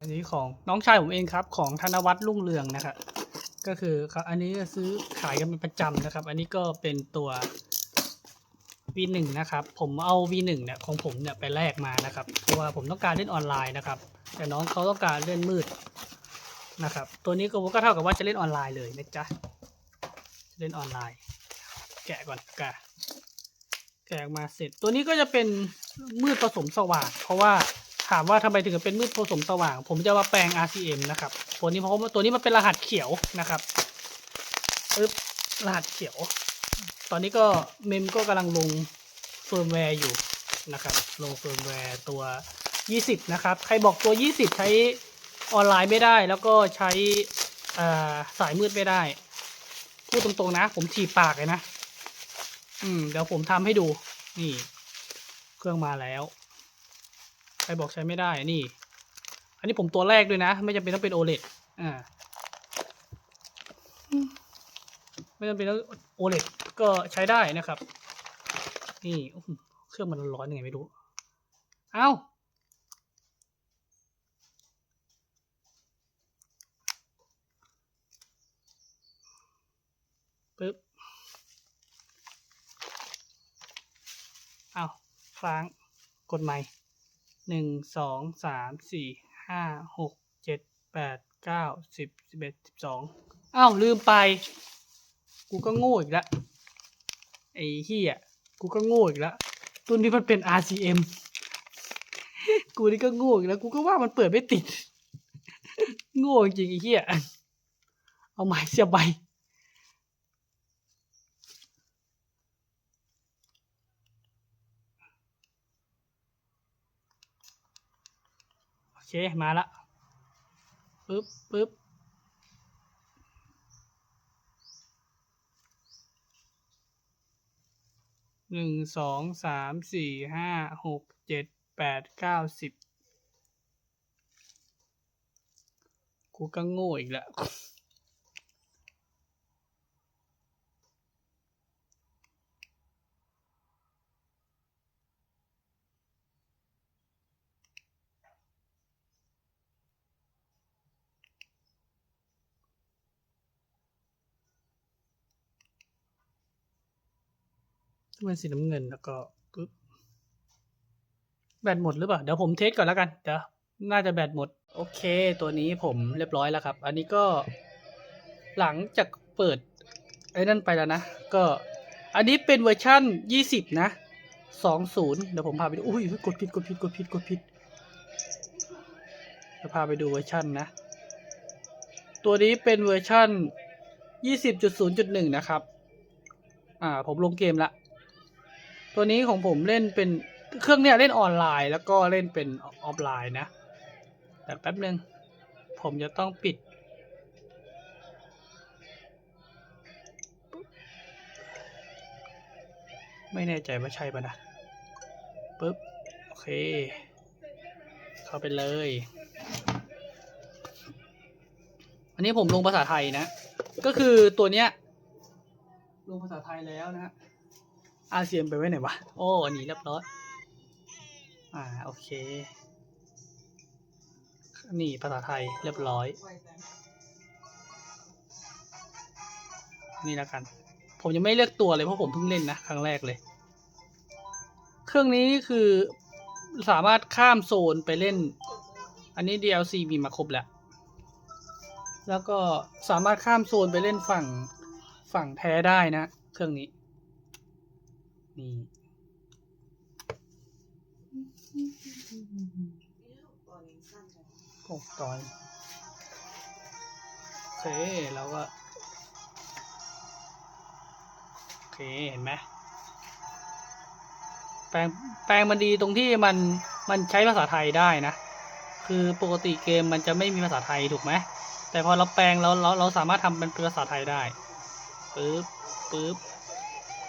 อันนี้ของน้องชายผมเองครับ ของธนวัฒน์รุ่งเรืองนะครับก็คือเขาอันนี้ซื้อขายกันเป็นประจำนะครับ อันนี้ก็เป็นตัว V1 นะครับ ผมเอา V1 เนี่ยของผมเนี่ยไปแลกมานะครับ เพราะว่าผมต้องการเล่นออนไลน์นะครับ แต่น้องเขาต้องการเล่นมืดนะครับ ตัวนี้ก็ก็เท่ากับว่าจะเล่นออนไลน์เลยนะจ๊ะเล่นออนไลน์ แกะก่อนแกะแกะมาเสร็จ ตัวนี้ก็จะเป็นมืดผสมสว่างเพราะว่า ถามว่าทำไมถึงเป็นมืดผสมสว่าง ผมจะมาแปลง RCM นะครับ ตัวนี้เพราะว่าตัวนี้มันเป็นรหัสเขียวนะครับปึ๊บรหัสเขียว ตอนนี้ก็เมมก็กำลังลงเฟิร์มแวร์อยู่นะครับ ลงเฟิร์มแวร์ตัว 20 นะครับ ใครบอกตัว 20 ใช้ออนไลน์ไม่ได้ แล้วก็ใช้สายมืดไม่ได้ พูดตรงๆนะ ผมถีบปากเลยนะ อืม เดี๋ยวผมทำให้ดู นี่ เครื่องมาแล้ว ครบอกใช้ไม่ได้นี่ อันนี้ผมตัวแรกด้วยนะ ไม่จำเป็นต้องเป็น OLED อ่าไม่จำเป็นต้อง OLED ก็ใช้ได้นะครับ นี่เครื่องมันร้อนยังไงไม่รู้ เอ้าปึ๊บเอาค้างกดใหม่ หนึ่งสองสามสี่ห้าหกเจ็ดแปดเก้าสิบสิบเอ็ดสิบสองอ้าวลืมไป กูก็โง่อีกล้วไอ้เฮียกูก็โง่อีกล้วตัวนี้มันเป็น RCM กูนี่ก็โง่อีกแล้ว กูก็ว่ามันเปิดไม่ติด โง่จริงๆไอ้เฮียเอาไม้เสียบใบ เคมาละปึ๊บปึ๊บหนึ่งสองสามสี่ห้าหกเจ็ดแปดเก้าสิบกูก็โง่อีกแล้ว เป็นสีน้ำเงินแล้วก็ปึ๊บแบตหมดหรือเปล่า เดี๋ยวผมเทสก่อนแล้วกันเดี๋ยวน่าจะแบตหมด โอเค ตัวนี้ผมเรียบร้อยแล้วครับ อันนี้ก็หลังจากเปิดไอ้นั่นไปแล้วนะ ก็อันนี้เป็นเวอร์ชั่นยี่สิบนะสองศูนย์เดี๋ยวผมพาไปดู อุ้ยกดผิดกดผิดกดผิดกดผิดจะพาไปดูเวอร์ชันนะ ตัวนี้เป็นเวอร์ชั่นยี่สิบจุดศูนย์จุดหนึ่งนะครับ อ่า ผมลงเกมละ ตัวนี้ของผมเล่นเป็นเครื่องเนี้ยเล่นออนไลน์แล้วก็เล่นเป็นออฟไลน์นะ แต่แป๊บนึง ผมจะต้องปิด ไม่แน่ใจว่าใช่ปะนะปึ๊บ โอเค เข้าไปเลย อันนี้ผมลงภาษาไทยนะ ก็คือตัวเนี้ย ลงภาษาไทยแล้วนะฮะ อาเซียนไปไว้ไหนวะ โอ้อันนี้เรียบร้อย อ่า โอเค นี่ภาษาไทยเรียบร้อย นี่แล้วกัน ผมยังไม่เลือกตัวเลยเพราะผมเพิ่งเล่นนะ ครั้งแรกเลย เครื่องนี้คือสามารถข้ามโซนไปเล่น อันนี้ DLC มีมาครบแล้ว แล้วก็สามารถข้ามโซนไปเล่นฝั่งฝั่งแท้ได้นะ เครื่องนี้ นี่หกตอนโอเคแล้วก็โอเคเห็นไหมแปลงแปลงมันดีตรงที่มันมันใช้ภาษาไทยได้นะ คือปกติเกมมันจะไม่มีภาษาไทยถูกไหมแต่พอเราแปลงแล้วเราเราสามารถทำเป็นภาษาไทยได้ปึ๊บปึ๊บ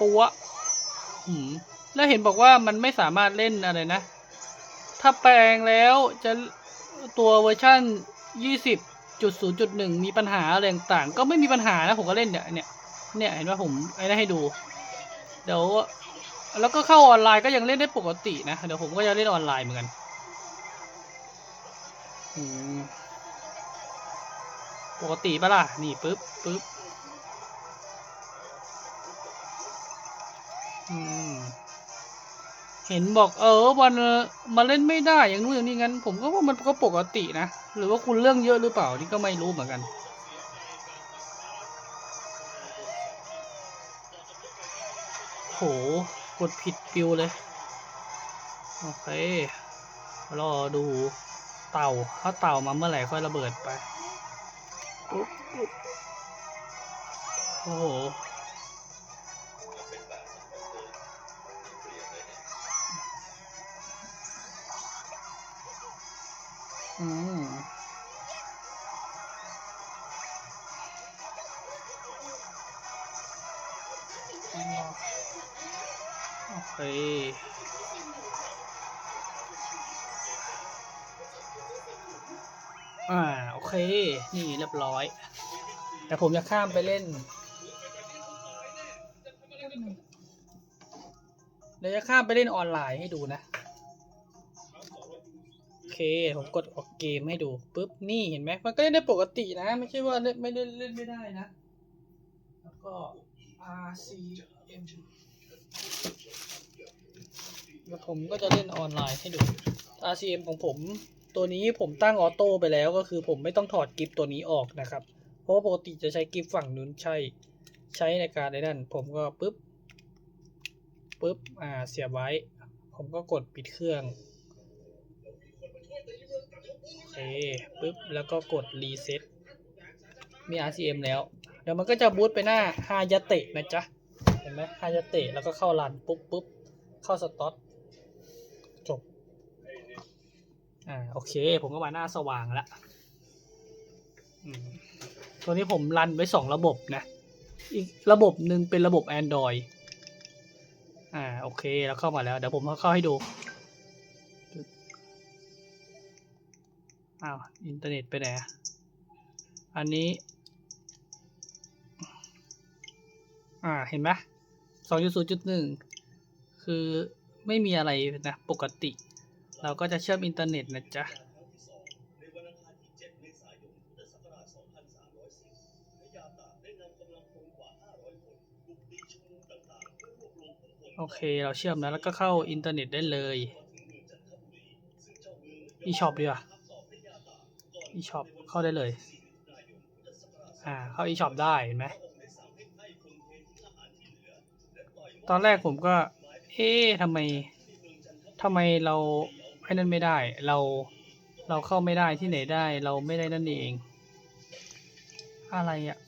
ปัว แล้วเห็นบอกว่ามันไม่สามารถเล่นอะไรนะ ถ้าแปลงแล้วจะตัวเวอร์ชัน20.0.1 มีปัญหาอะไรต่างก็ไม่มีปัญหานะผมก็เล่นเนี่ยเนี่ยเนี่ยเห็นว่าผมไอ้ได้ให้ดู เดี๋ยว แล้วก็เข้าออนไลน์ก็ยังเล่นได้ปกตินะ เดี๋ยวผมก็จะเล่นออนไลน์เหมือนกันปกติปะล่ะ นี่ปึ๊บปึ๊บ เห็นบอกเออวันมาเล่นไม่ได้อย่างนู้นอย่างนี้งั้น ผมก็ว่ามันก็ปกตินะ หรือว่าคุณเรื่องเยอะหรือเปล่านี่ก็ไม่รู้เหมือนกันโหกดผิดปิวเลย โอเค รอดูเต่า ถ้าเต่ามาเมื่อไหร่ค่อยระเบิดไป โอ้โห อืมโอเคอ่าโอเค นี่เรียบร้อย แต่ผมจะข้ามไปเล่นเดี๋ยวจะข้ามไปเล่นออนไลน์ให้ดูนะ ผมกดออกเกมให้ดูปุ๊บนี่เห็นไหมมันก็เล่นได้ปกตินะ ไม่ใช่ว่าเล่นไม่ได้เล่นไม่ได้นะ แล้วก็ RCM แล้วผมก็จะเล่นออนไลน์ให้ดู RCM ของผมตัวนี้ผมตั้งออโต้ไปแล้วก็คือผมไม่ต้องถอดกิฟตัวนี้ออกนะครับ เพราะปกติจะใช้กิฟฝั่งนู้นใช่ใช้ในการในนั่นผมก็ปุ๊บปุ๊บอ่าเสียบไว้ ผมก็กดปิดเครื่อง ปุ๊บ แล้วก็กดรีเซ็ตมี RCM แล้ว เดี๋ยวมันก็จะบูตไปหน้าฮายาเตะนะจ๊ะ เห็นไหมฮายาเตะแล้วก็เข้ารันปุ๊บปุ๊บเข้าสต็อตจบ อ่า โอเค ผมก็มาหน้าสว่างแล้วอืมตัวนี้ผมรันไว้สองระบบนะ อีกระบบหนึ่งเป็นระบบ Android อ่า โอเค แล้วเข้ามาแล้ว เดี๋ยวผมเข้าให้ดู อ้าว อินเทอร์เน็ตไปไหน อันนี้ อ่า เห็นไหมสองจุดศูนย์จุดหนึ่งคือไม่มีอะไรนะ ปกติ เราก็จะเชื่อมอินเทอร์เน็ตนะจ๊ะโอเค เราเชื่อมแล้วแล้วก็เข้าอินเทอร์เน็ตได้เลย อีช็อปดีกว่า อีช็อปเข้าได้เลย อ่า เข้าอีช็อปได้เห็นไหม ตอนแรกผมก็ เอ๊ะทำไมทำไมเราไอ้นั่นไม่ได้ เรา เราเข้าไม่ได้ที่ไหนได้ เราไม่ได้นั่นเอง อะไรอะ่ะ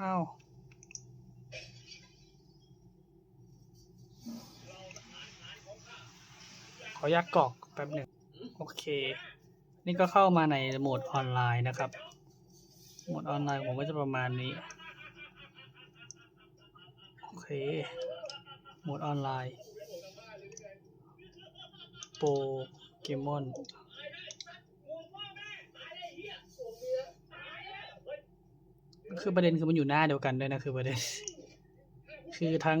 อ้าวขออนุญาตกรอกแป๊บหนึ่ง โอเค นี่ก็เข้ามาในโหมดออนไลน์นะครับ โหมดออนไลน์ผมก็จะประมาณนี้ โอเค โหมดออนไลน์โปเกมอนคือประเด็นคือมันอยู่หน้าเดียวกันด้วยนะคือประเด็น คือทั้ง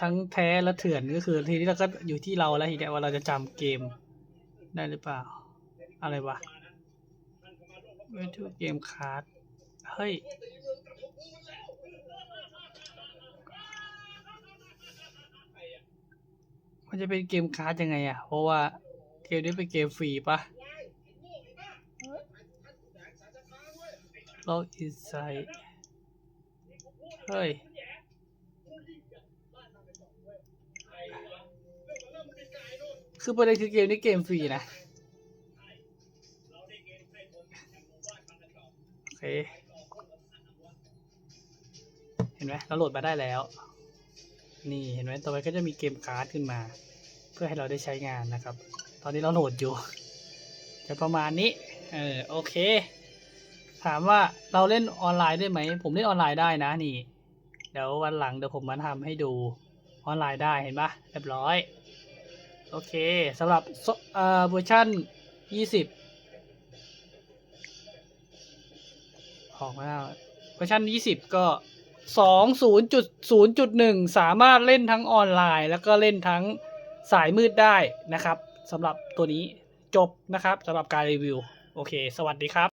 ทั้งแท้และเถื่อนก็คือทีนี้เราก็อยู่ที่เราแล้วทีเนี้ยว่าเราจะจำเกม ได้หรือเปล่า อะไรวะเวทูเกมคาร์ดเฮ้ย มันจะเป็นเกมคาร์ดยังไงอะ เพราะว่าเกมนี้เป็นเกมฟรีปะล็อกอินไซเฮ้ย คือประเด็นคือเกมนี้เกมฟรีนะโอเคเห็นไหมเราโหลดมาได้แล้ว นี่เห็นไหมต่อไปก็จะมีเกมการ์ดขึ้นมา เพื่อให้เราได้ใช้งานนะครับ ตอนนี้เราโหลดอยู่จะประมาณนี้เออโอเค ถามว่าเราเล่นออนไลน์ได้ไหม ผมเล่นออนไลน์ได้นะนี่ เดี๋ยววันหลังเดี๋ยวผมมาทำให้ดูออนไลน์ได้เห็นปะเรียบร้อย โอเคสำหรับเอ่อเวอร์ชัน20 ออกมาแล้วเวอร์ชัน20 ก็ 20.0.1 สามารถเล่นทั้งออนไลน์ แล้วก็เล่นทั้งสายมืดได้นะครับสำหรับตัวนี้จบนะครับสำหรับการรีวิว โอเค สวัสดีครับ